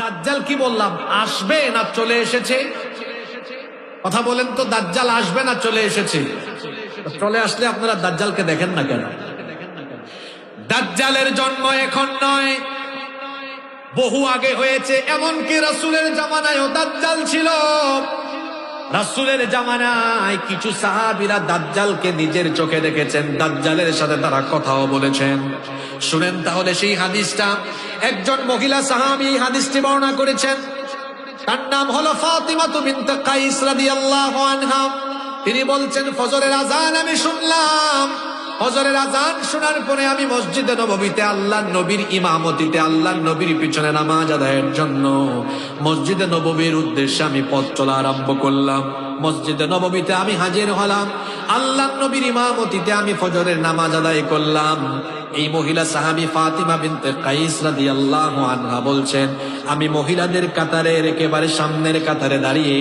দাজ্জাল কি বললাম? আসবে না চলে এসেছে? কথা বলেন তো, দাজ্জাল আসবে না চলে এসেছে? চলে আসলে আপনারা দাজ্জালকে দেখেন না কেন? দাজ্জালের জন্ম এখন নয়। বহু আগে হয়েছে, এমনকি রাসূলের জামানায়ও দাজ্জাল ছিল। রাসূলের জামানায় কিছু সাহাবিরা দাজ্জালকে নিজের চোখে দেখেছেন। দাজ্জালের সাথে তারা কথাও বলেছেন। শুনেন তাহলে সেই হাদিসটা। একজন মহিলা সাহাবি হাদিসটি বর্ণনা করেছেন। তার নাম হলো ফাতিমা বিনতে কাইস রাদিয়াল্লাহু আনহা। তিনি বলছেন, ফজরের আজান আমি শুনলাম। ফজরের আজান শোনার পরে আমি মসজিদে নববীতে আল্লাহ নবীর ইমামতিতে আল্লাহ নবীর পিছনে নামাজ আদায়ের জন্য মসজিদে নববীর উদ্দেশ্যে আমি পথ চলা আরম্ভ করলাম। মসজিদে নববীতে আমি হাজির হলাম। আল্লাহ নবীর ইমামতিতে আমি ফজরের নামাজ আদায় করলাম। এই মহিলা সাহাবি ফাতিমা বিনতে কাইস রাদিয়াল্লাহু আনহা বলছেন, আমি মহিলাদের কাতারের একেবারে সামনের কাতারে দাঁড়িয়ে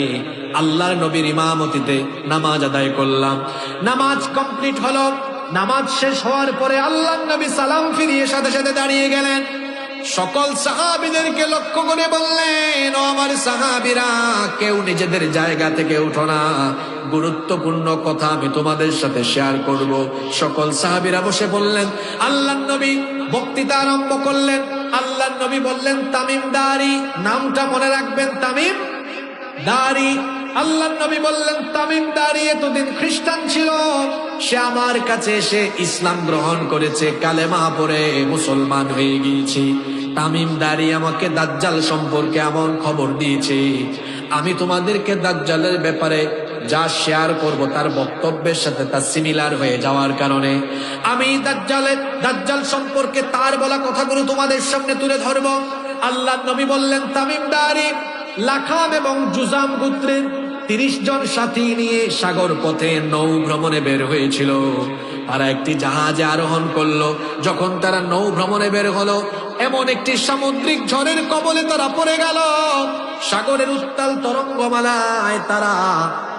আল্লাহর নবীর ইমামতিতে নামাজ আদায় করলাম। নামাজ কমপ্লিট হলো। নামাজ শেষ হওয়ার পরে আল্লাহ নবী সালাম ফিরিয়ে সাথে সাথে দাঁড়িয়ে গেলেন। সকল সাহাবিদেরকে লক্ষ্য করে বললেন, ও আমার সাহাবিরা, কেউ নিজেদের জায়গা থেকে উঠো না। গুরুত্বপূর্ণ কথা আমি তোমাদের সাথে শেয়ার করব। সকল সাহাবিরা বসে বললেন, আল্লাহ নবী বক্তৃতা আরম্ভ করলেন। আল্লাহ নবী বললেন, তামিম দারি নামটা মনে রাখবেন, তামিম দাড়ি। আল্লাহ নবী বললেন, তামিম দাড়ি এতদিন খ্রিস্টান ছিল। সে আমার কাছে এসে ইসলাম গ্রহণ করেছে, কালেমা পরে মুসলমান হয়ে গিয়েছি। তামিম দাড়ি আমাকে দাজ্জাল সম্পর্কে এমন খবর দিয়েছে। আমি তোমাদেরকে দাজ্জালের ব্যাপারে যা শেয়ার করব, তার বক্তব্যের সাথে তা সিমিলার হয়ে যাওয়ার কারণে। আমি দাজ্জালের, দাজ্জাল সম্পর্কে তার বলা কথাগুলো তোমাদের সামনে তুলে ধরব। আল্লাহ নবী বললেন, তামিম দাড়ি লাখাম এবং জুজাম গোত্রের তিরিশ জন সাথী নিয়ে সাগর পথে নৌ ভ্রমণে বের হয়েছিল। তারা একটি জাহাজে আরোহণ করল। যখন তারা নৌ ভ্রমণে বের হলো, এমন একটি সামুদ্রিক ঝড়ের কবলে তারা পড়ে গেল। সাগরের উত্তাল তরঙ্গমালায় তারা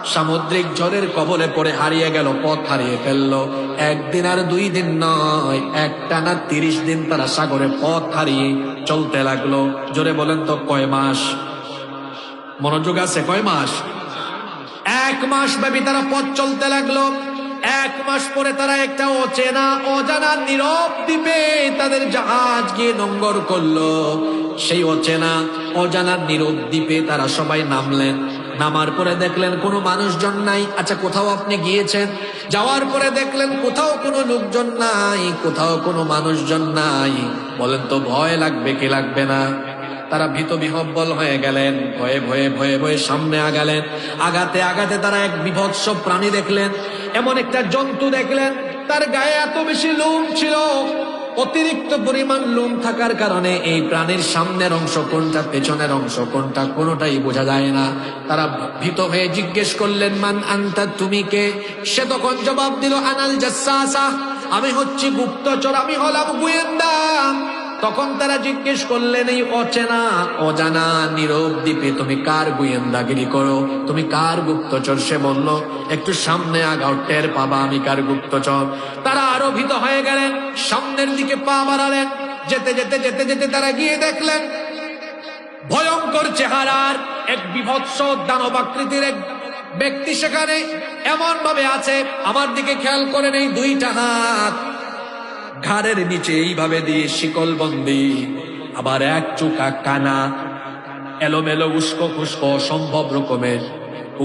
সামুদ্রিক ঝড়ের কবলে পড়ে হারিয়ে গেল, পথ হারিয়ে ফেলল। একদিন আর দুই দিন নয়, একটা না তিরিশ দিন তারা সাগরে পথ হারিয়ে চলতে লাগল। জোরে বলেন তো, কয় মাস? মনোযোগ আছে, কয় মাস? এক মাস ব্যাপী তারা পথ চলতে লাগল। এক মাস পরে তারা একটা অচেনা, অজানা, নীরব দ্বীপে তাদের জাহাজ গিয়ে নোঙ্গর করল। সেই অচেনা, অজানা, নীরব দ্বীপে তারা সবাই নামলেন। নামার পরে দেখলেন কোনো মানুষজন নাই। আচ্ছা কোথাও আপনি গিয়েছেন? যাওয়ার পরে দেখলেন কোথাও কোনো লোকজন নাই, কোথাও কোনো মানুষজন নাই। বলেন তো, ভয় লাগবে কি লাগবে না? তারা ভীত বিহব্বল হয়ে গেলেন, ভয়ে ভয়ে ভয়ে ভয়ে সামনে আগালেন। আগাতে আগাতে তারা এক বিভৎস প্রাণী দেখলেন, এমন একটা জন্তু দেখলেন, তার গায়ে এত বেশি লোম ছিল, অতিরিক্ত পরিমাণ লোম থাকার কারণে এই প্রাণীর সামনের অংশ কোনটা, পেছনের অংশ কোনটা, কোনোটাই বোঝা যায় না। তারা ভীত হয়ে জিজ্ঞেস করলেন, মান আন্তা, তুমি কে? সে তখন জবাব দিল, আনাল জাসা আমি হচ্ছি গুপ্তচর, আমি হলাম গোয়েন্দা। তখন তারা জিজ্ঞেস করলেন, এই অচেনা, অজানা, নীরব দ্বীপে তুমি কার গোয়েন্দাগিরি করো? তুমি কার গুপ্তচর? সে বলল, একটু সামনে আগাও, টের পাবা আমি কার গুপ্তচর? তারা আরও ভীত হয়ে গেলেন, সামনের দিকে পা বাড়ালেন, যেতে যেতে যেতে যেতে তারা গিয়ে দেখলেন, ভয়ঙ্কর চেহারার এক বিভৎস দানবাকৃতির এক ব্যক্তি সেখানে এমন ভাবে আছে, আমার দিকে খেয়াল করেন এই দুইটা হাত। ঘাড়ের নিচে এইভাবে দিয়ে শিকল বন্দি। আবার এক চুকা কানা, এলোমেলো উস্কো খুস্কো অসম্ভব রকমের।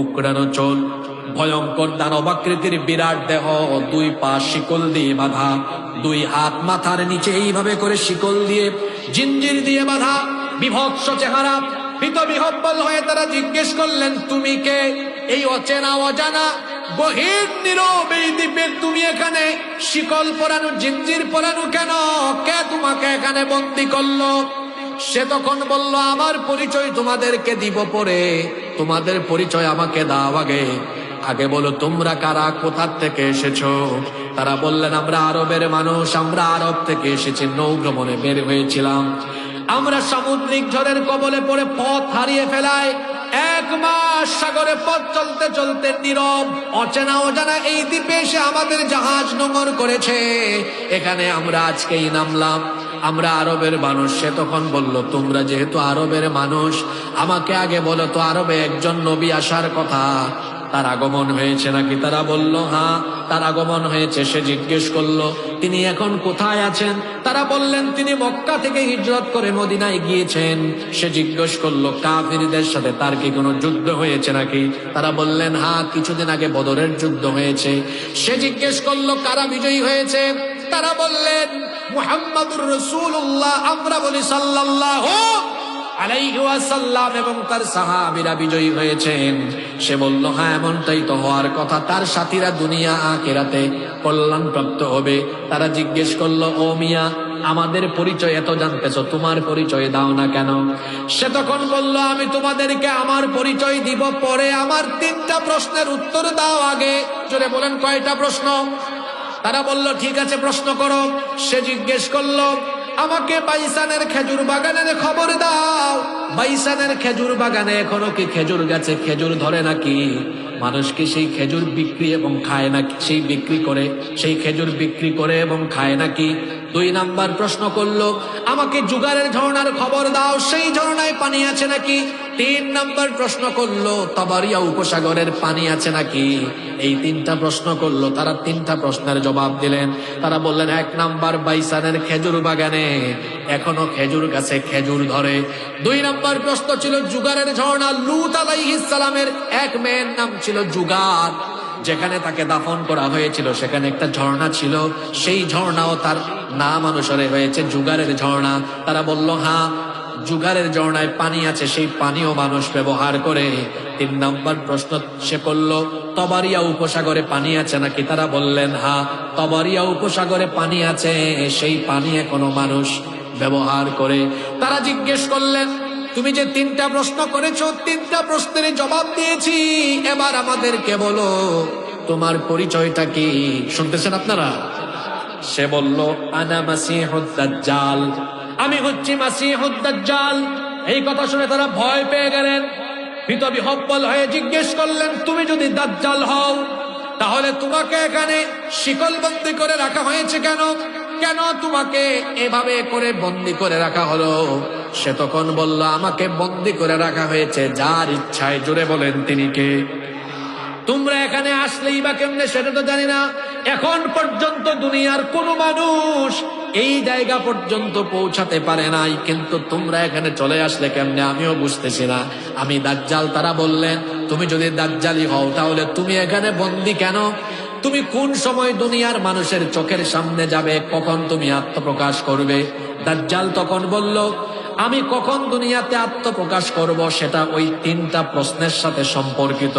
উকড়ানো চোল, ভয়ঙ্কর দানবাকৃতির বিরাট দেহ দুই পা শিকল দিয়ে বাঁধা। দুই হাত মাথার নিচে এইভাবে করে শিকল দিয়ে জিঞ্জির দিয়ে বাঁধা। বিভৎস চেহারা ভীত বিহব্বল হয়ে তারা জিজ্ঞেস করলেন, তুমি কে? এই অচেনা অজানা গহীন নীরব এই দ্বীপের তুমি এখানে, শিকল পরানো, জিঞ্জির পরানো কেন? কে তোমাকে এখানে বন্দি করল? সে তখন বলল, আমার পরিচয় তোমাদেরকে দিব পরে। তোমাদের পরিচয় আমাকে দাও আগে। আগে বলো, তোমরা কারা? কোথার থেকে এসেছ? তারা বললেন, আমরা আরবের মানুষ। আমরা আরব থেকে এসেছি। নৌ ভ্রমণে বের হয়েছিলাম। আমরা সামুদ্রিক ঝড়ের কবলে পড়ে পথ হারিয়ে ফেলায় এক মাস সাগরে পথ চলতে চলতে নীরব অচেনা অজানা এই দ্বীপে এসে আমাদের জাহাজ নোঙর করেছে। এখানে আমরা আজকেই নামলাম। আমরা আরবের মানুষ, সে তখন বলল, তোমরা যেহেতু আরবের মানুষ, আমাকে আগে বলো তো আরবে একজন নবী আসার কথা। তার আগমন হয়েছে নাকি? তারা বলল হ্যাঁ তার আগমন হয়েছে। সে জিজ্ঞেস করল, তিনি এখন কোথায় আছেন? তারা বললেন, তিনি মক্কা থেকে হিজরত করে মদিনায় গিয়েছেন। সে জিজ্ঞেস করল, কাফিরদের সাথে তার কি কোনো যুদ্ধ হয়েছে নাকি? তারা বললেন হ্যাঁ কিছুদিন আগে বদরের যুদ্ধ হয়েছে। সে জিজ্ঞেস করল, কারা বিজয়ী হয়েছে? তারা বললেন, মুহাম্মাদুর রসুল্লাহ আমরা বলি, সাল্লাল্লাহ আলাইহি ওয়াসাল্লাম এবং তার সাহাবীরা বিজয়ী হয়েছেন। সে বলল হ্যাঁ এমনটাই তো হওয়ার কথা। তার সাথীরা দুনিয়া আখেরাতে কল্যাণ প্রাপ্ত হবে। তারা জিজ্ঞেস করল, ও মিয়া, আমাদের পরিচয় এত জানতেছ, তোমার পরিচয় দাও না কেন? সে তখন বলল, আমি তোমাদেরকে আমার পরিচয় দিব পরে আমার তিনটা প্রশ্নের উত্তর দাও আগে। জোরে বলেন, কয়টা প্রশ্ন? তারা বলল, ঠিক আছে, প্রশ্ন করো। সে জিজ্ঞেস করল আমাকে বাইসানের খেজুর বাগানের খবর দাও। বাইসানের খেজুর বাগানে এখনও কি খেজুর গাছে? খেজুর ধরে নাকি? মানুষকে সেই খেজুর বিক্রি এবং খায় নাকি? সেই বিক্রি করে, সেই খেজুর বিক্রি করে এবং খায় নাকি? দুই নাম্বার প্রশ্ন করল, আমাকে জুগারের ঝর্ণার খবর দাও। সেই ঝর্ণায় পানি আছে নাকি? তিন নাম্বার প্রশ্ন করল, তবারিয়া উপসাগরের পানি আছে নাকি? এই তিনটা প্রশ্ন করল, তারা তিনটা প্রশ্নের জবাব দিলেন। তারা বললেন, এক নাম্বার বাইসানের খেজুর বাগানে, এখনও খেজুর গাছে খেজুর ধরে। দুই নাম্বার প্রশ্ন ছিল জুগারের ঝর্ণা লুত আলাইহিস সালামের এক মেয়ের নাম ছিল জুগার যেখানে তাকে দাফন করা হয়েছিল। সেখানে একটা ঝর্ণা ছিল, সেই ঝর্ণাও তার নাম অনুসারে হয়েছে জুগারের ঝর্ণা। তারা বলল হ্যাঁ জুগারের ঝর্ণায় পানি আছে, সেই পানিও মানুষ ব্যবহার করে। তিন নম্বর প্রশ্ন সে করল, তবারিয়া উপসাগরে পানি আছে নাকি? তারা বললেন, হা, তবারিয়া উপসাগরে পানি আছে, সেই পানি এখনও মানুষ ব্যবহার করে। তারা জিজ্ঞেস করলেন, তুমি যে তিনটা প্রশ্ন করেছ, তিনটা প্রশ্নের জবাব দিয়েছি। এবার আমাদেরকে বলো, তোমার পরিচয়টা কি? শুনতেছেন আপনারা? সে বলল, আনা মাসিহুদ্দাজ্জাল আমি হচ্ছি মাসিহুদ্দাজ্জাল এই কথা শুনে তারা ভয় পেয়ে গেলেন। ভীত বিহব্বল হয়ে জিজ্ঞেস করলেন, তুমি যদি দাজ্জাল হও, তাহলে তোমাকে এখানে শিকল বন্দি করে রাখা হয়েছে কেন? কেন তোমাকে এভাবে করে বন্দি করে রাখা হলো? সে তখন বলল, আমাকে বন্দি করে রাখা হয়েছে, যার ইচ্ছায়। জুড়ে বলেন তিনি কে? তোমরা এখানে আসলেই বা কেমনে, সেটা তো জানি না। এখন পর্যন্ত দুনিয়ার কোনো মানুষ এই জায়গা পর্যন্ত পৌঁছাতে পারে নাই, কিন্তু তোমরা এখানে চলে আসলে কেমনে? আমিও বুঝতেছি না। আমি দাজ্জাল, তারা বললেন, তুমি যদি দাজ্জালি হও, তাহলে তুমি এখানে বন্দি কেন? তুমি কোন সময় দুনিয়ার মানুষের চোখের সামনে যাবে, কখন তুমি আত্মপ্রকাশ করবে? দাজ্জাল তখন বলল, আমি কখন দুনিয়াতে আত্মপ্রকাশ করব, সেটা ওই তিনটা প্রশ্নের সাথে সম্পর্কিত।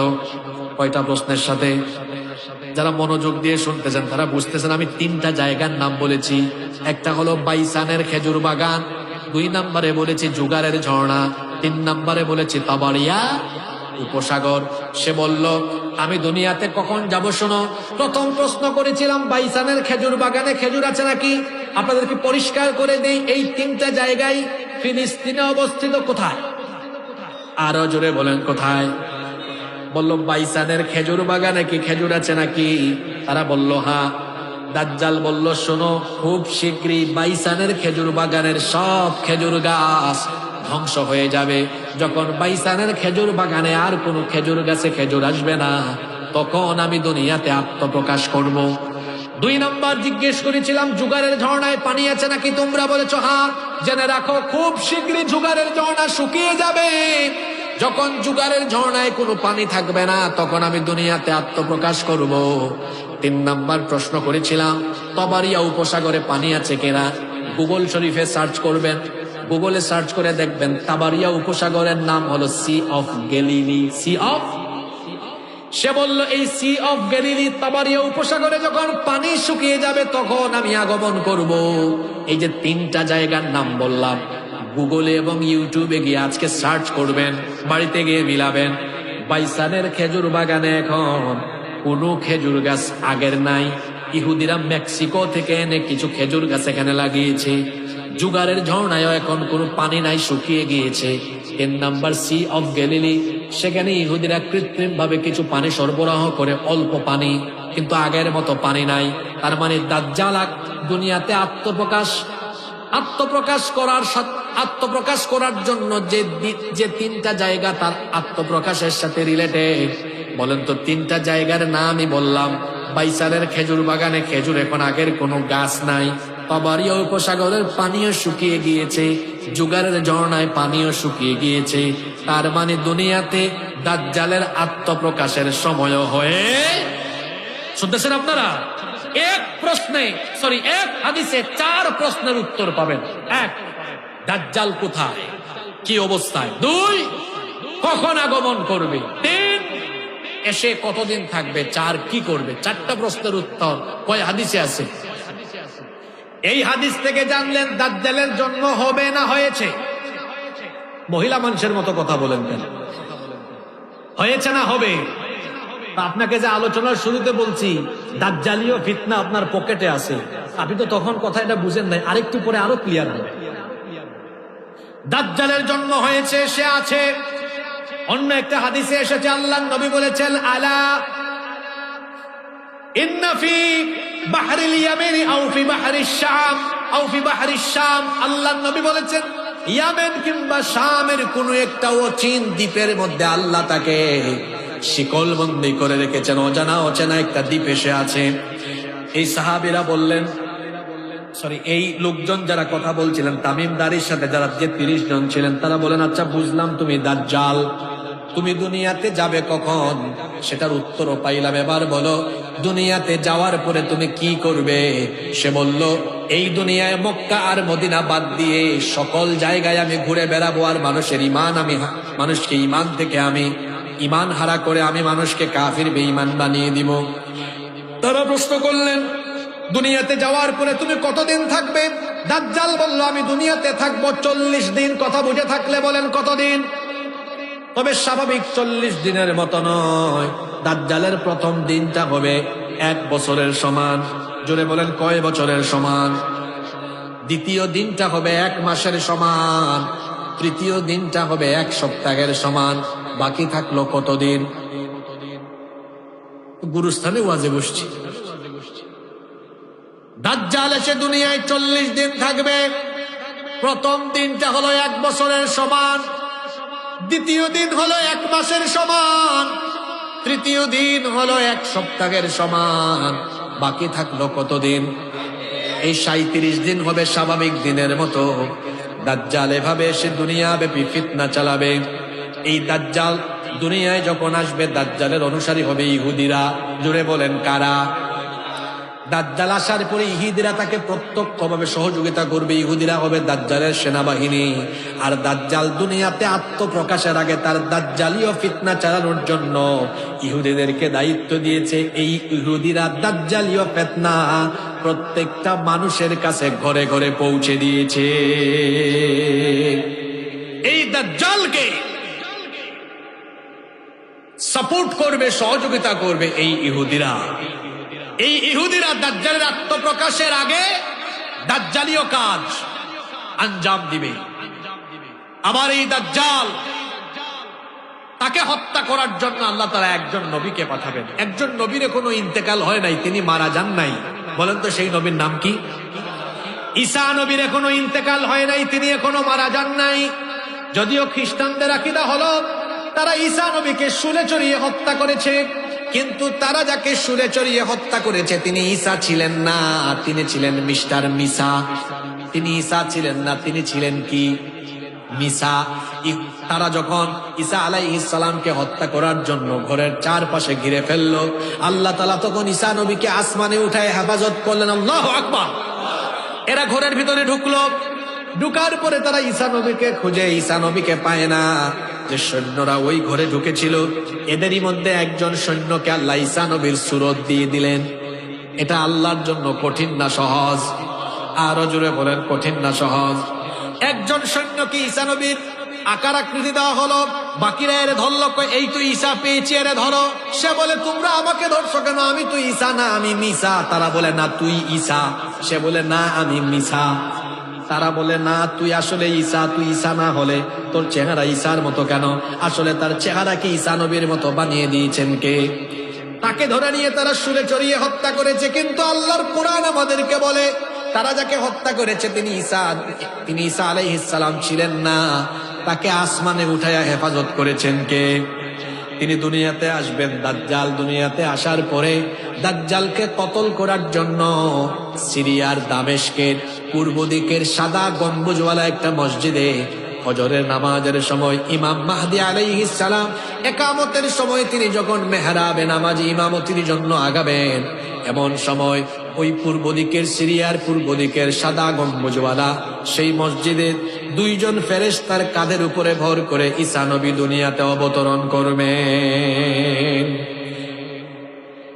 কয়টা প্রশ্নের সাথে? যারা মনোযোগ দিয়ে শুনতেছেন, তারা বুঝতেছেন আমি তিনটা জায়গার নাম বলেছি। একটা হলো বাইসানের খেজুর বাগান, দুই নম্বরে বলেছি জুগারের ঝর্ণা, তিন নম্বরে বলেছি তাবাড়িয়া উপসাগর। সে বলল, আমি দুনিয়াতে কখন যাব শোনো? প্রথম প্রশ্ন করেছিলাম, বাইসানের খেজুর বাগানে খেজুর আছে নাকি? আপনাদেরকে পরিষ্কার করে দেই, এই তিনটা জায়গায় ফিলিস্তিনে অবস্থিত কোথায়? আরও জোরে বলেন, কোথায়? বলল, বাইসানের খেজুর বাগানে কি খেজুর আছে নাকি? তারা বলল, হা। দাজ্জাল বলল, শোনো, খুব শীঘ্রই বাইসানের খেজুর বাগানের সব খেজুর গাছ ধ্বংস হয়ে যাবে। যখন বাইসানের খেজুর বাগানে আর কোনো খেজুর গাছে খেজুর আসবে না, তখন আমি দুনিয়াতে আত্মপ্রকাশ করব। দুই নম্বর জিজ্ঞেস করেছিলাম, জুগারের ঝর্ণায় পানি আছে নাকি? তোমরা বলেছ হ্যাঁ জেনে রাখো, খুব শীঘ্রই জুগারের ঝর্ণা শুকিয়ে যাবে। যখন জুগারের ঝর্ণায় কোনো পানি থাকবে না, তখন আমি দুনিয়াতে আত্মপ্রকাশ করব। তিন নাম্বার প্রশ্ন করেছিলাম, তবারিয়া উপসাগরে পানি আছে কিনা? গুগল শরীফে সার্চ করবেন, গুগলে সার্চ করে দেখবেন, তাবারিয়া উপসাগরের নাম হলো sea of Galilee. Sea of? সে বলল, এই সি অফ গ্যালিলি তাবারিয়া উপসাগরে যখন পানি শুকিয়ে যাবে, তখন আমি আগমন করব। এই যে তিনটা জায়গার নাম বললাম গুগলে এবং ইউটিউবে গিয়ে আজকে সার্চ করবেন, বাড়িতে গিয়ে মিলাবেন। বাইসানের খেজুর বাগানে এখন কোনো খেজুর গাছ আগের নাই। ইহুদিরা মেক্সিকো থেকে এনে কিছু খেজুর গাছ এখানে লাগিয়েছে। জুগারের ঝর্ণায় এখন কোনো পানি নাই, শুকিয়ে গিয়েছে। তিন নাম্বার সি অফ গ্যালিলি। সেখানে ইহুদিরা কৃত্রিম ভাবে কিছু পানি সরবরাহ করে অল্প পানি, কিন্তু আগের মতো পানি নাই। তার মানে দাজ্জাল আক- দুনিয়াতে আত্মপ্রকাশ আত্মপ্রকাশ করার সাথ- আত্মপ্রকাশ করার জন্য যে যে তিনটা জায়গা তার আত্মপ্রকাশের সাথে রিলেটেড বলেন তো, তিনটা জায়গার নামই বললাম। বাইসালের খেজুর বাগানে খেজুর এখন আগের কোনো গাছ নাই। পাবারিয়া উপসাগরের পানিও শুকিয়ে গিয়েছে। জুগারের ঝর্ণায় পানিও শুকিয়ে গিয়েছে। তার মানে দুনিয়াতে দাজ্জালের আত্মপ্রকাশের সময় হয়ে শুনতেছেন আপনারা? এক প্রশ্নে সরি এক হাদিসে চার প্রশ্নের উত্তর পাবেন। এক দাজ্জাল কোথায়? কি অবস্থায়? দুই, কখন আগমন করবে? তিন, এসে কতদিন থাকবে? চার, কি করবে? চারটা প্রশ্নের উত্তর কয় হাদিসে আছে? এই হাদিস থেকে জানলেন দাজ্জালের জন্ম হবে না হয়েছে। মহিলা মানুষের মতো কথা বলেন কেন? হয়েছে না হবে? আপনাকে যে আলোচনার শুরুতে বলছি দাজ্জালীয় ফিতনা আপনার পকেটে আছে। আপনি তো তখন কথা এটা বুঝেন নাই, আরেকটু পরে আরও ক্লিয়ার হবে। দাজ্জালের জন্ম হয়েছে, সে আছে। অন্য একটা হাদিসে এসেছে আল্লাহ নবী বলেছেন, আলা ইন্না ফি বাহরিল ইয়ামিনি আও ফি বাহরিশ শাম, আও ফি শাম। আল্লাহ নবী বলেছেন, ইয়ামেন কিংবা শামের কোন একটা অচিন দ্বীপের মধ্যে আল্লাহ তাকে শিকল বন্দি করে রেখেছেন। অজানা অচেনা একটা দ্বীপ এসে আছে। এই সাহাবীরা বললেন সরি এই লোকজন যারা কথা বলছিলেন তামিম দারির সাথে যারা যে তিরিশ জন ছিলেন, তারা বলেন আচ্ছা বুঝলাম তুমি দাজ্জাল। তুমি দুনিয়াতে যাবে কখন? সেটার উত্তরও পাইলাম। এবার বলো, দুনিয়াতে যাওয়ার পরে তুমি কি করবে? সে বলল, এই দুনিয়ায় মক্কা আর মদিনা বাদ দিয়ে সকল জায়গায় আমি ঘুরে বেড়াবো আর মানুষের ইমান আমি মানুষকে ইমান থেকে আমি ইমান হারা করে আমি মানুষকে কাফির, বেঈমান বানিয়ে দিব। তারা প্রশ্ন করলেন দুনিয়াতে যাওয়ার পরে তুমি কতদিন থাকবে? দাজ্জাল বলল, আমি দুনিয়াতে থাকব চল্লিশ দিন। কথা বুঝে থাকলে বলেন কতদিন? তবে স্বাভাবিক চল্লিশ দিনের মতো নয়। দাজ্জালের প্রথম দিনটা হবে এক বছরের সমান। জোরে বলেন, কয় বছরের সমান? দ্বিতীয় দিনটা হবে এক মাসের সমান। তৃতীয় দিনটা হবে এক সপ্তাহের সমান। বাকি থাকল কতদিন? গুরুস্থানে ওয়াজে বসছি। দাজ্জাল এসে দুনিয়ায় চল্লিশ দিন থাকবে। প্রথম দিনটা হলো এক বছরের সমান। দ্বিতীয় দিন হলো এক মাসের সমান। তৃতীয় দিন হলো এক সপ্তাহের সমান। বাকি থাকল কতদিন? এই সাঁত্রিশ দিন হবে স্বাভাবিক দিনের মতো। দাজ্জাল এভাবে এসে দুনিয়া ব্যাপী ফিতনা চালাবে। এই দাজ্জাল দুনিয়ায় যখন আসবে, দাজ্জালের অনুসারী হবে ইহুদিরা। জুড়ে বলেন কারা? দাজ্জাল আসার পরে ইহুদিরা তাকে প্রত্যক্ষভাবে সহযোগিতা করবে। ইহুদিরা হবে দাজ্জালের সেনাবাহিনী। আর দাজ্জাল দুনিয়াতে আত্মপ্রকাশের আগে তার দাজ্জালীয় ফিতনা চালানোর জন্য ইহুদিদেরকে দায়িত্ব দিয়েছে। এই ইহুদিরা দাজ্জালীয় ফেতনা প্রত্যেকটা মানুষের কাছে ঘরে ঘরে পৌঁছে দিয়েছে। এই দাজ্জালকে সাপোর্ট করবে, সহযোগিতা করবে এই ইহুদিরা। এই ইহুদিরা দাজ্জালের আত্মপ্রকাশের আগে দাজ্জালীয় কাজ আঞ্জাম দিবে। আবার এই দাজ্জাল তাকে হত্যা করার জন্য আল্লাহ তারা একজন নবীকে পাঠাবেন। একজন নবীর কোনো ইন্তেকাল হয় নাই, তিনি মারা যান নাই। বলেন তো সেই নবীর নাম কি? ঈসা নবীর এখনও ইন্তেকাল হয় নাই, তিনি এখনও মারা যান নাই। যদিও খ্রিস্টানদের আকিদা হলো, তারা ঈসা নবীকে শুলে চড়িয়ে হত্যা করেছে। কিন্তু তারা যাকে শুলে চড়িয়ে হত্যা করেছে, তিনি ঈসা ছিলেন না, তিনি ছিলেন মিস্টার মিসা। তিনি ঈসা ছিলেন না, তিনি ছিলেন কি? মিসা। তারা যখন ঈসা আলাই ইসালামকে হত্যা করার জন্য ঘরের চারপাশে ঘিরে ফেলল, আল্লাহ তালা তখন ঈসা নবীকে আসমানে উঠায় হেফাজত করলেন, আল্লাহ আকবার! এরা ঘরের ভিতরে ঢুকলো। ঢুকার পরে তারা ঈসা নবীকে খুঁজে, ঈসা নবীকে পায় না। যে সৈন্যরা ওই ঘরে ঢুকেছিল, এদেরই মধ্যে একজন সৈন্যকে আল্লাহ নবীর সুরত দিয়ে দিলেন। এটা আল্লাহর জন্য কঠিন না সহজ, আরও জুড়ে বলেন কঠিন না সহজ। একজন সৈন্যকে ঈসা নবীর আকার আকৃতি দেওয়া হলো, বাকিরা এরে ধরলো এই তুই ঈসা পেয়েছি, এরে ধরো। সে বলে, তোমরা আমাকে ধরছো কেন? আমি তো ঈসা না, আমি মিসা। তারা বলে, না, তুই ঈসা। সে বলে, না, আমি মিসা। তারা বলে, না, তুই আসলে ঈসা, তুই ঈসা না হলে তোর চেহারা ঈসার মতো কেন? আসলে তার চেহারাকে ঈসা নবীর মতো বানিয়ে দিয়েছেন কে? তাকে ধরে নিয়ে তারা সুরে চড়িয়ে হত্যা করেছে, কিন্তু আল্লাহর কোরআন আমাদেরকে বলে, তারা যাকে হত্যা করেছে তিনি ঈসা তিনি ঈসা আলাইহিসসালাম ছিলেন না। তাকে আসমানে উঠাইয়া হেফাজত করেছেন কে? তিনি দুনিয়াতে আসবেন, দাজ্জাল দুনিয়াতে আসার পরে দাজ্জালকে কতল করার জন্য সিরিয়ার দামেশকের পূর্ব দিকের সাদা গম্বুজওয়ালা একটা মসজিদে ফজরের নামাজের সময় ইমাম মাহদি আলাইহিস সালাম একামতের সময় তিনি যখন মেহরাবে নামাজ ইমামতির জন্য আগাবেন, এমন সময় ওই পূর্ব দিকের সিরিয়ার পূর্ব দিকের সাদা গম্বুজওয়ালা, সেই মসজিদের দুইজন ফেরেশতার কাঁধের উপরে ভর করে ঈসা নবী দুনিয়াতে অবতরণ করবেন।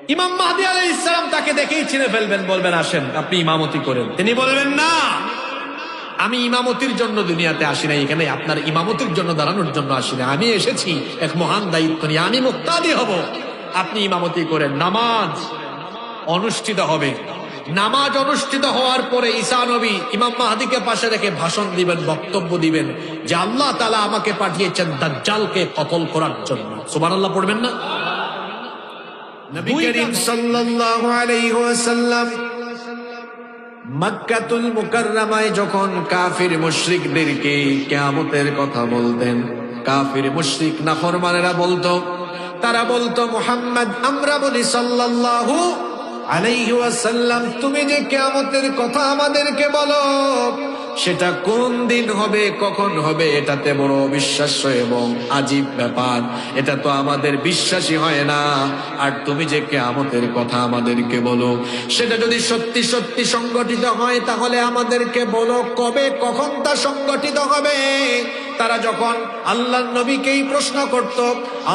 ইমাম মাহদি আলাই ইসলাম তাকে দেখেই চিনে ফেলবেন, বলবেন, আসেন, আপনি ইমামতি করেন। তিনি বলবেন, না, আমি ইমামতির জন্য দুনিয়াতে আসি না এখানে আপনার ইমামতির জন্য, দাঁড়ানোর জন্য আসি না আমি এসেছি, এক মহান দায়িত্ব নিয়ে, আমি মুক্তাদি হব। আপনি ইমামতি করেন, নামাজ অনুষ্ঠিত হবে। নামাজ অনুষ্ঠিত হওয়ার পরে ঈসা নবী ইমাম মাহাদিকে পাশে রেখে ভাষণ দিবেন বক্তব্য দিবেন যে আল্লাহ তালা আমাকে পাঠিয়েছেন দাজ্জালকে কতল করার জন্য। সুবহানাল্লাহ পড়বেন না? নবী করিম সাল্লাল্লাহু আলাইহি ওয়াসাল্লাম মক্কাতুল মুকাররমায় যখন কাফির মুশরিকদেরকে কিয়ামতের কথা বলতেন কাফির মুশরিক নাফরমানেরা বলতো তারা বলতো মুহাম্মদ আমরা বলি সাল্লাল্লাহু আলাইহি ওয়াসাল্লাম, তুমি যে কিয়ামতের কথা আমাদেরকে বলো, সেটা কোন দিন হবে, কখন হবে, এটাতে বড় অবিশ্বাস্য এবং আজীব ব্যাপার। এটা তো আমাদের বিশ্বাসী হয় না। আর তুমি যে কেয়ামতের কথা আমাদেরকে বলো, সেটা যদি সত্যি সত্যি সংগঠিত হয়, তাহলে আমাদেরকে বলো কবে, কখন তা সংগঠিত হবে। তারা যখন আল্লাহ নবীকেই প্রশ্ন করত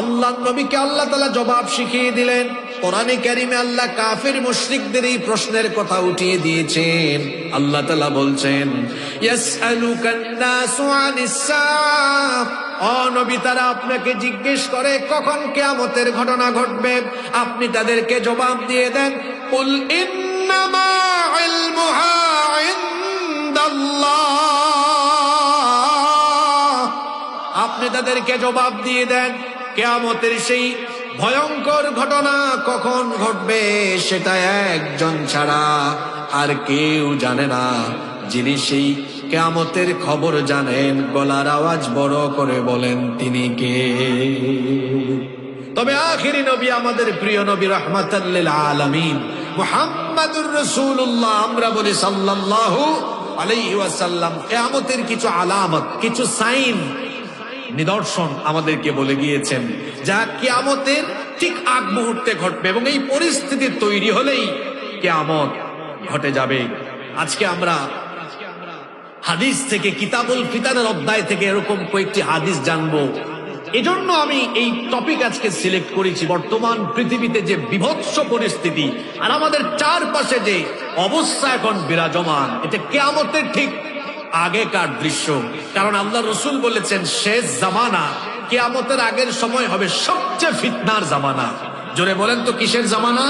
আল্লাহ নবীকে আল্লাহ তালা জবাব শিখিয়ে দিলেন কোরআনে কারিমে আল্লাহ কাফের মুশরিকদের এই প্রশ্নের কথা উঠিয়ে দিয়েছেন। আল্লাহ তালা বলছেন ইয়াসআলুকান নাসু আনিস সাআহ ও নবী, তারা আপনাকে জিজ্ঞেস করে, কখন কেয়ামতের ঘটনা ঘটবে? আপনি তাদেরকে জবাব দিয়ে দেন, কুল ইন্নামা ইলমুহা ইনদাল্লাহ। আপনি তাদেরকে জবাব দিয়ে দেন, কেয়ামতের সেই ভয়ঙ্কর ঘটনা কখন ঘটবে সেটা একজন ছাড়া আর কেউ জানে না। যিনি সেই কেয়ামতের খবর জানেন, গলার আওয়াজ বড় করে বলেন, তিনি কে? তবে আখিরি নবী আমাদের প্রিয় নবী রহমাতাল্লিল আলামিন, মুহাম্মাদুর রাসূলুল্লাহ, আমরা বলি আলাইহি ওয়াসাল্লাম, কিয়ামতের কিছু আলামত, কিছু সাইন নিদর্শন আমাদেরকে বলে গিয়েছেন, যা কেয়ামতের ঠিক আগ মুহূর্তে ঘটবে এবং এই পরিস্থিতি তৈরি হলেই কেয়ামত ঘটে যাবে। আজকে আমরা হাদিস থেকে কিতাবুল ফিতানের অধ্যায় থেকে এরকম কয়েকটি হাদিস জানব। এজন্য আমি এই টপিক আজকে সিলেক্ট করেছি, বর্তমান পৃথিবীতে যে বিভৎস পরিস্থিতি আর আমাদের চারপাশে যে অবস্থা এখন বিরাজমান, এটা কেয়ামতের ঠিক আগেকার দৃশ্য। কারণ আল্লাহ রসুল বলেছেন শেষ জামানা কেয়ামতের আগের সময় হবে সবচেয়ে ফিতনার জামানা। জোরে বলেন তো, কিসের জামানা?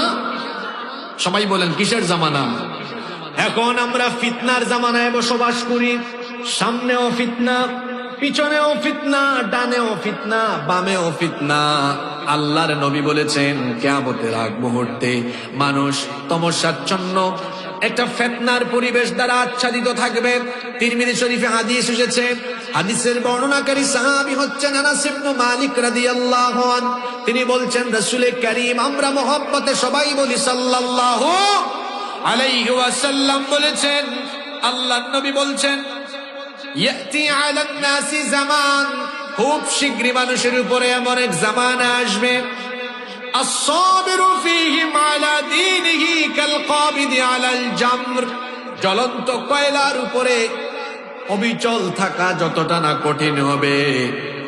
সবাই বলেন, কিসের জামানা? এখন আমরা ফিতনার জামানায় বসবাস করি। সামনেও ফিতনা, পিছনেও ফিতনা, ডানেও ফিতনা, বামেও ফিতনা। আল্লাহর নবী বলেছেন, কেয়ামতের আগ মুহূর্তে মানুষ তমসাচ্ছন্ন একটা ফেতনার পরিবেশ দ্বারা আচ্ছাদিত থাকবে। তিরমিজি শরীফে হাদিস এসেছে, হাদিসের বর্ণনাকারী সাহাবী হচ্ছেন আনাস ইবনে মালিক রাদিয়াল্লাহু আন তিনি বলছেন রাসূলে কারীম, আমরা মহব্বতে সবাই বলি সাল্লাল্লাহু আলাইহি ওয়াসাল্লাম বলেছেন। আল্লাহর নবী বলছেন, ইয়াতি আলান নাসি জামান। খুব শীঘ্রই মানুষের উপরে এমন এক জামানা আসবে। জ্বলন্ত কয়লার উপরে অবিচল থাকা যতটা না কঠিন হবে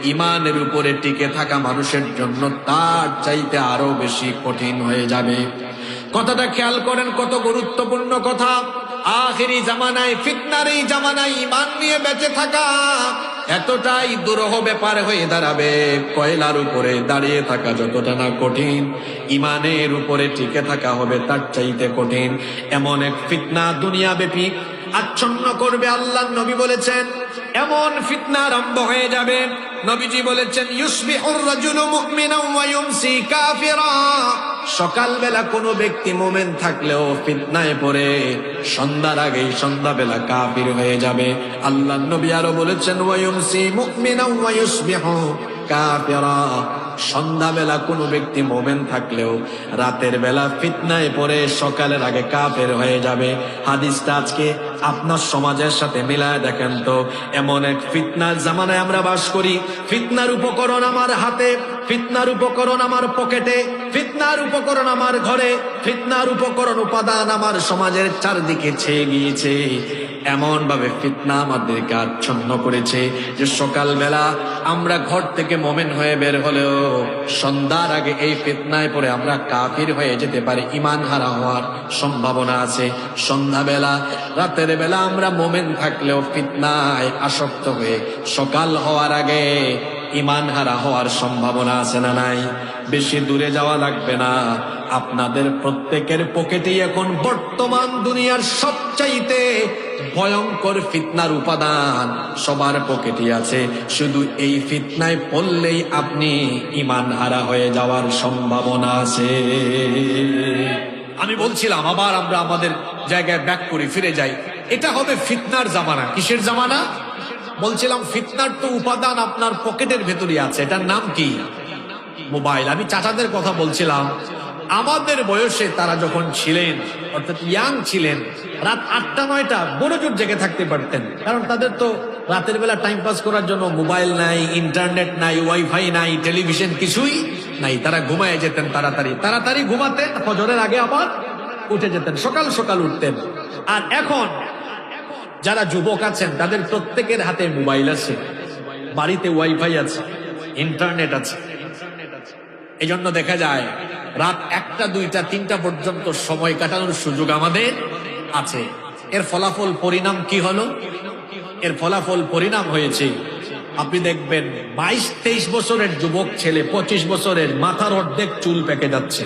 ইমানের উপরে টিকে থাকা মানুষের জন্য তার চাইতে আরও বেশি কঠিন হয়ে যাবে। কথাটা খেয়াল করেন কত গুরুত্বপূর্ণ কথা। আখেরি জামানায়, ফিতনার এই জামানায় ইমান নিয়ে বেঁচে থাকা এতটাই দুরহ ব্যাপার হয়ে দাঁড়াবে, কয়লার উপরে দাঁড়িয়ে থাকা যতটা না কঠিন, ইমানের উপরে টিকে থাকা হবে তার চাইতে কঠিন। এমন এক ফিতনা দুনিয়া ব্যাপী আচ্ছন্ন করবে আল্লাহ। নবী বলেছেন, এমন ফিতনা আরম্ভ হয়ে যাবে। নবীজি বলেছেন সকালবেলা কোনো ব্যক্তি মোমেন থাকলেও ফিতনায় পড়ে, সন্ধ্যার আগেই সন্ধ্যাবেলা কাফির হয়ে যাবে। আল্লাহ নবী আরও বলেছেন ওয়ায়ুমসি মুমিনাও ওয়া ইউসবিহু কাফিরা। সন্ধ্যাবেলা কোনো ব্যক্তি মোমেন থাকলেও রাতের বেলা ফিতনায় পরে সকালের আগে কাফের হয়ে যাবে। হাদিসটা আজকে আপনার সমাজের সাথে মিলায় দেখেন তো। এমন এক ফিতনার জামানায় আমরা বাস করি। ফিতনার উপকরণ আমার হাতে ফিতনার উপকরণ আমার পকেটে, ফিতনার উপকরণ আমার ঘরে, ফিতনার উপকরণ উপাদান আমার সমাজের চারদিকে ছেয়ে গিয়েছে। এমন ভাবে ফিতনা আমাদেরকে আচ্ছন্ন করেছে যে সকালবেলা আমরা ঘর থেকে মোমেন হয়ে বের হলেও সন্ধ্যার আগে এই ফিতনায় পরে আমরা কাফির হয়ে যেতে পারি। ইমান হারা হওয়ার সম্ভাবনা আছে। সন্ধ্যাবেলা, রাতের বেলা আমরা মোমেন থাকলেও ফিতনায় আসক্ত হয়ে সকাল হওয়ার আগে ইমান হারা হওয়ার সম্ভাবনা আছে না নাই? বেশি দূরে যাওয়া লাগবে না। আপনাদের প্রত্যেকের পকেটেই এখন বর্তমান দুনিয়ার সবচাইতে ভয়ঙ্কর ফিতনার উপাদান সবার পকেটে আছে। শুধু এই ফিতনায় পড়লেই আপনি ইমান হারা হয়ে যাওয়ার সম্ভাবনা আছে। আমি বলছিলাম, আবার আমরা আমাদের জায়গায় ব্যাক করি ফিরে যাই। এটা হবে ফিতনার জামানা। কিসের জামানা? বলছিলাম, ফিতনার তো উপাদান আপনার পকেটের ভেতরে আছে। এটার নাম কি? মোবাইল। আমি চাচাদের কথা বলছিলাম, আমাদের বয়সে তারা যখন ছিলেন, অর্থাৎ ইয়াং ছিলেন, রাত আটটা, নয়টা বড় জোর জেগে থাকতে পারতেন। কারণ তাদের তো রাতের বেলা টাইম পাস করার জন্য মোবাইল নাই ইন্টারনেট নাই ওয়াইফাই নাই টেলিভিশন কিছুই নাই। তারা ঘুমায় যেতেন তাড়াতাড়ি। তাড়াতাড়ি ঘুমাতেন, ফজরের আগে আবার উঠে যেতেন, সকাল সকাল উঠতেন। আর এখন যারা যুবক আছেন, তাদের প্রত্যেকের হাতে মোবাইল আছে, বাড়িতে ওয়াইফাই আছে, ইন্টারনেট আছে। এই জন্য দেখা যায়, রাত একটা, দুইটা, তিনটা পর্যন্ত সময় কাটানোর সুযোগ আমাদের আছে। এর ফলাফল, পরিণাম কি হলো? এর ফলাফল, পরিণাম হয়েছে, আপনি দেখবেন বাইশ, তেইশ বছরের যুবক ছেলে, পঁচিশ বছরের মাথার অর্ধেক চুল পেকে যাচ্ছে।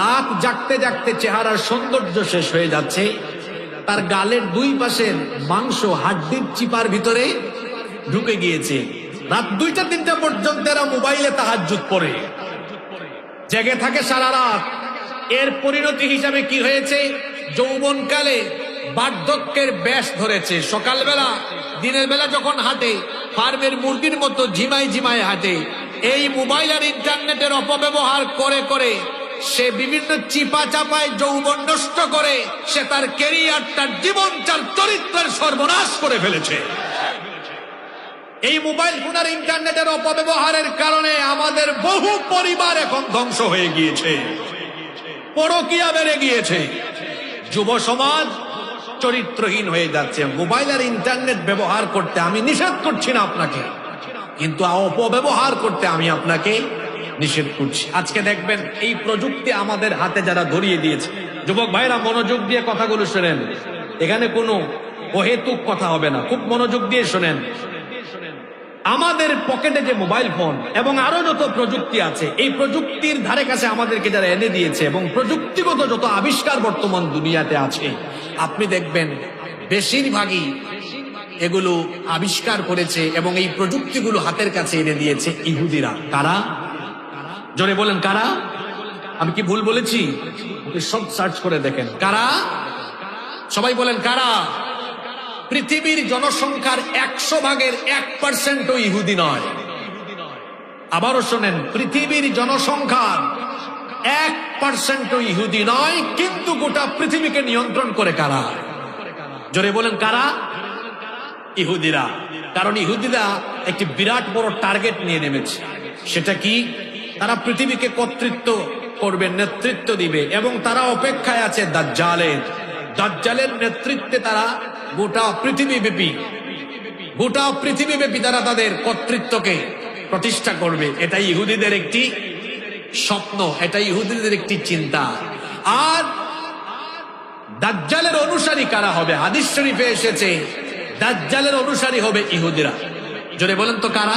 রাত জাগতে জাগতে চেহারার সৌন্দর্য শেষ হয়ে যাচ্ছে তার গালের দুই পাশের মাংস হাড্ডির চিপার ভিতরে ঢুকে গিয়েছে। রাত দুইটা তিনটা পর্যন্ত এরা মোবাইলে তাহার তাহাজুত পড়ে। জেগে থাকে সারা রাত। এর পরিণতি হিসাবে কি হয়েছে? যৌবনকালে বার্ধক্যের ব্যাস ধরেছে। সকালবেলা, দিনের বেলা যখন হাঁটে, ফার্মের মুরগির মতো ঝিমাই ঝিমাই হাঁটে। এই মোবাইল আর ইন্টারনেটের অপব্যবহার করে করে সে বিভিন্ন চিপা চাপায় যৌবন নষ্ট করে, সে তার কেরিয়ার তার জীবন তার চরিত্রের সর্বনাশ করে ফেলেছে। এই মোবাইল ফোন আর ইন্টারনেটের অপব্যবহারের কারণে আমাদের বহু পরিবার এখন ধ্বংস হয়ে গিয়েছে। পরকিয়া বেড়ে গিয়েছে। যুব সমাজ চরিত্রহীন হয়ে যাচ্ছে। মোবাইল আর ইন্টারনেট ব্যবহার করতে আমি নিষেধ করছি না আপনাকে। কিন্তু অপব্যবহার করতে আমি আপনাকে নিষেধ করছি। আজকে দেখবেন এই প্রযুক্তি আমাদের হাতে যারা ধরিয়ে দিয়েছে। যুবক ভাইরা, মনোযোগ দিয়ে কথাগুলো শোনেন। এখানে কোনো অহেতুক কথা হবে না। খুব মনোযোগ দিয়ে শোনেন। আমাদের পকেটে যে মোবাইল ফোন এবং আরও যত প্রযুক্তি আছে, এই প্রযুক্তির ধারে কাছে আমাদেরকে যারা এনে দিয়েছে এবং প্রযুক্তিগত যত আবিষ্কার বর্তমান দুনিয়াতে আছে, আপনি দেখবেন বেশিরভাগই এগুলো আবিষ্কার করেছে এবং এই প্রযুক্তিগুলো হাতের কাছে এনে দিয়েছে ইহুদিরা। কারা? জোরে বলেন, কারা? আমি কি ভুল বলেছি? সব সার্চ করে দেখেন। কারা? সবাই বলেন, কারা? পৃথিবীর জনসংখ্যার একশো ভাগের এক পার্সেন্টও ইহুদি নয়। আবারও শোনেন, পৃথিবীর জনসংখ্যার এক পার্সেন্টও ইহুদি নয়, কিন্তু গোটা পৃথিবীকে নিয়ন্ত্রণ করে কারা? জোরে বলেন, কারা? ইহুদিরা। কারণ ইহুদিরা একটি বিরাট বড় টার্গেট নিয়ে নেমেছে। সেটা কি? তারা পৃথিবীকে কর্তৃত্ব করবে, নেতৃত্ব দিবে, এবং তারা অপেক্ষায় আছে দাজ্জালের। দাজ্জালের নেতৃত্বে তারা গোটা পৃথিবী ব্যাপী গোটা পৃথিবী ব্যাপী তারা তাদের কর্তৃত্বকে প্রতিষ্ঠা করবে। এটা ইহুদিদের একটি স্বপ্ন, এটা ইহুদিদের একটি চিন্তা। আর দাজ্জালের অনুসারী কারা হবে? হাদিস শরীফে এসেছে, দাজ্জালের অনুসারী হবে ইহুদিরা। জোরে বলেন তো কারা?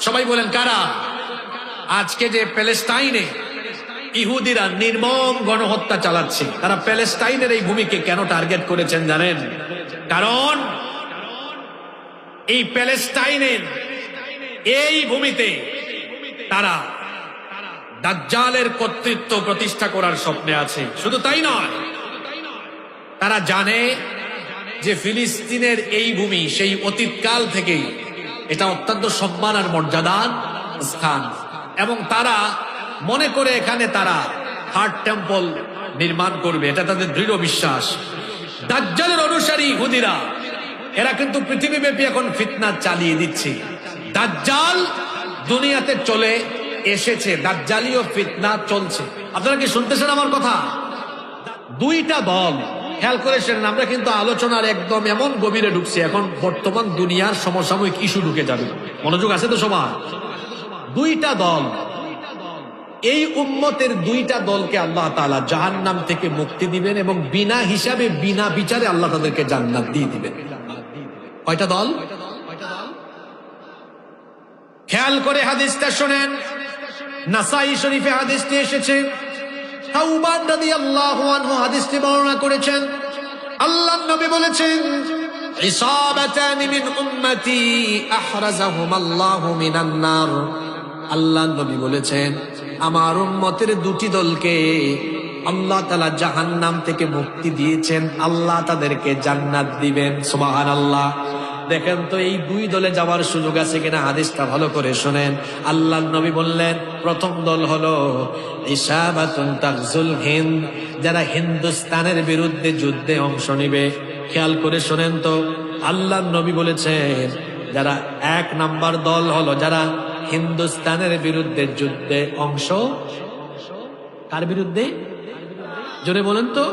সবাই বলেন কারা? আজকে যে প্যালেস্টাইনে ইহুদিরা নির্মম গণহত্যা চালাচ্ছে, তারা প্যালেস্টাইনের এই ভূমিকে কেন টার্গেট করেছেন জানেন? কারণ এই প্যালেস্টাইনের এই ভূমিতে তারা দাজ্জালের কর্তৃত্ব প্রতিষ্ঠা করার স্বপ্নে আছে। শুধু তাই নয়, তারা জানে যে ফিলিস্তিনের এই ভূমি সেই অতীতকাল থেকেই এটা অত্যন্ত সম্মান আর মর্যাদার স্থান। এবং তারা মনে করে এখানে তারা হার্ট টেম্পল নির্মাণ করবে। এটা তাদের দৃঢ় বিশ্বাস। দাজ্জালের অনুসারী হুদিরা, এরা কিন্তু পৃথিবীব্যাপী এখন ফিতনা চালিয়ে দিচ্ছে। দাজ্জাল দুনিয়াতে চলে এসেছে দাজ্জালীয় ফিতনা চলছে। আপনারা কি শুনতেছেন আমার কথা? দুইটা দল, খেয়াল করে শোনেন আমরা কিন্তু আলোচনার একদম এমন গভীরে ঢুকছি, এখন বর্তমান দুনিয়ার সমসাময়িক ইস্যু ঢুকে যাবে। মনোযোগ আছে তো সবার? দুইটা দল। এই উম্মতের দুইটা দলকে আল্লাহ তাআলা জাহান্নাম থেকে মুক্তি দিবেন এবং বিনা হিসাবে, বিনা বিচারে আল্লাহ তাদেরকে জান্নাত দিয়ে দিবেন। কয়টা দল? খেয়াল করে হাদিসটা শোনেন। নাসাই শরীফে হাদিসটি এসেছে। হাদিসটি বর্ণনা করেছেন। আল্লাহ নবী বলেছেন আল্লাহ নবী বলেছেন, আমার উম্মতের দুটি দলকে আল্লাহ তালা জাহান নাম থেকে মুক্তি দিয়েছেন। আল্লাহ তাদেরকে জান্নাত দিবেন। সুবহানাল্লাহ। দেখেন তো, এই দুই দলে যাওয়ার সুযোগ আছে কিনা? হাদিসটা ভালো করে শোনেন। আল্লাহ নবী বললেন, প্রথম দল হলো ইসাবাতুন হিন্দ। যারা হিন্দুস্তানের বিরুদ্ধে যুদ্ধে অংশ নিবে। খেয়াল করে শোনেন তো আল্লাহ নবী বলেছেন, যারা এক নাম্বার দল হলো, যারা হিন্দুস্তানের বিরুদ্ধে যুদ্ধে অংশ। কার বিরুদ্ধে? জোরে বলেন তো।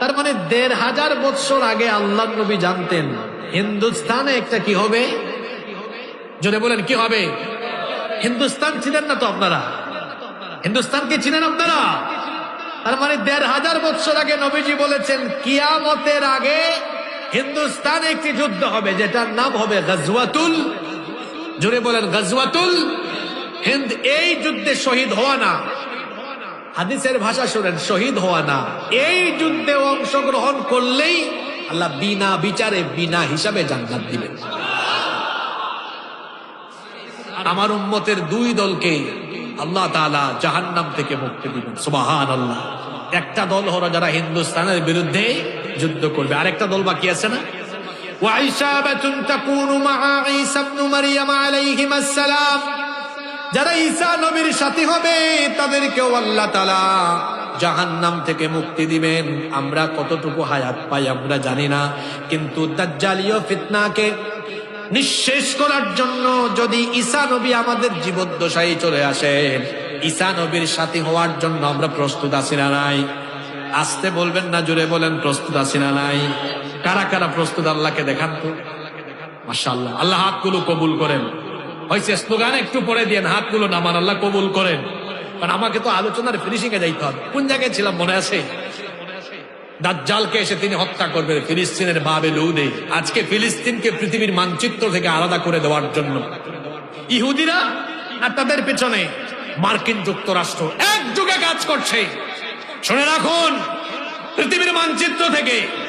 তার মানে দেড় হাজার বৎসর আগে আল্লাহ নবী জানতেন হিন্দুস্তানে একটা কি হবে? জোরে বলেন, কি হবে? হিন্দুস্তান ছিলেন না তো আপনারা? হিন্দুস্তানকে চিনেন আপনারা? তার মানে দেড় হাজার বৎসর আগে নবীজি বলেছেন, কিয়ামতের আগে হিন্দুস্তানে একটি যুদ্ধ হবে, যেটার নাম হবে গজওয়াতুল জোরে বলেন, গজওয়াতুল হিন্দ, এই যুদ্ধে শহীদ হওয়া না। হাদিসের ভাষা শোনেন, শহীদ হওয়া না। এই যুদ্ধে অংশগ্রহণ করলেই আল্লাহ বিনা বিচারে, বিনা হিসাবে জান্নাত দিবেন। আমার উম্মতের দুই দলকে আল্লাহ তাআলা জাহান্নাম থেকে মুক্তি দিবেন সুবাহান একটা দল হলো যারা হিন্দুস্তানের বিরুদ্ধে যুদ্ধ করবে, আরেকটা দল বাকি আছে না? وعشابة تكون مع عيسى ابن مريم عليهما السلام যারা ঈসা নবীর সাথী হবে তাদেরকেও আল্লাহ তালা জাহান্নাম থেকে মুক্তি দিবেন আমরা কতটুকু হায়াত পাই আমরা জানি না কিন্তু দাজ্জালীয় ফিতনাকে নিঃশেষ করার জন্য যদি ঈসা নবী আমাদের জীবদ্দশায় চলে আসেন ঈসা নবীর সাথী হওয়ার জন্য আমরা প্রস্তুত আছি না নাই আসতে বলবেন না জুড়ে বলেন প্রস্তুত আছি না নাই কারা কারা প্রস্তুত আল্লাহকে দেখান তো? মাশাআল্লাহ। আল্লাহ হাতগুলো কবুল করেন। হয়েছে স্লোগান একটু পরে দিয়ে হাতগুলো নামান, আল্লাহ কবুল করেন। কারণ আমাকে তো আলোচনার ফিনিশিং এ যাইতে হবে। কোন জায়গায় ছিলাম মনে আছে? দাজ্জালকে এসে তিনি হত্যা করবেন। ফিলিস্তিনের বাবে লৌদে আজকে ফিলিস্তিনকে পৃথিবীর মানচিত্র থেকে আলাদা করে দেওয়ার জন্য। ইহুদিরা আর তাদের পেছনে মার্কিন যুক্তরাষ্ট্র একযোগে কাজ করছে। শুনে রাখুন, পৃথিবীর মানচিত্র থেকে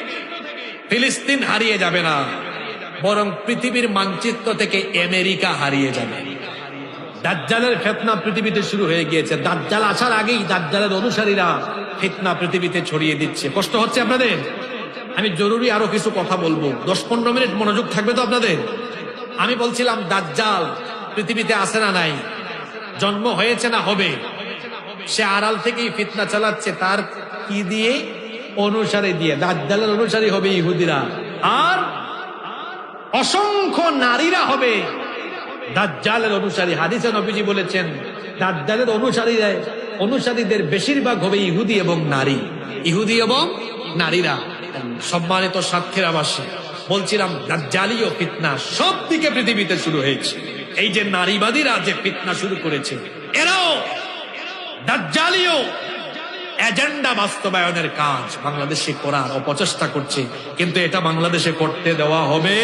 ফিলিস্তিন হারিয়ে যাবে না, বরং পৃথিবীর মানচিত্র থেকে আমেরিকা হারিয়ে যাবে। দাজ্জালের ফেতনা পৃথিবীতে শুরু হয়ে গিয়েছে। দাজ্জাল আসার আগেই দাজ্জালের অনুসারীরা ফেতনা পৃথিবীতে ছড়িয়ে দিচ্ছে। কষ্ট হচ্ছে আপনাদের? আমি জরুরি আরও কিছু কথা বলব। দশ পনেরো মিনিট মনোযোগ থাকবে তো আপনাদের? আমি বলছিলাম, দাজ্জাল পৃথিবীতে আসে না নাই? জন্ম হয়েছে না হবে? সে আড়াল থেকেই ফিতনা চালাচ্ছে। তার কি দিয়ে অনুসারী দিয়ে দাজ্জালের অনুসারী হবে ইহুদিরা। আর অসংখ্য নারীরা হবে। দাজ্জালের অনুসারী, হাদিসে নবীজি বলেছেন, দাজ্জালের অনুসারীরা, অনুসারীদের বেশিরভাগ হবে ইহুদি এবং নারী। ইহুদি এবং নারীরা। সম্মানিত সাক্ষীর আবাসী বলছিলাম দাজ্জালীয় ফিতনা সব দিকে পৃথিবীতে শুরু হয়েছে। এই যে নারীবাদীরা যে ফিতনা শুরু করেছে, এরাও দাজ্জালীয় এজেন্ডা বাস্তবায়নের কাজ বাংলাদেশে করার অপচেষ্টা করছে কিন্তু এটা বাংলাদেশে করতে দেওয়া হবে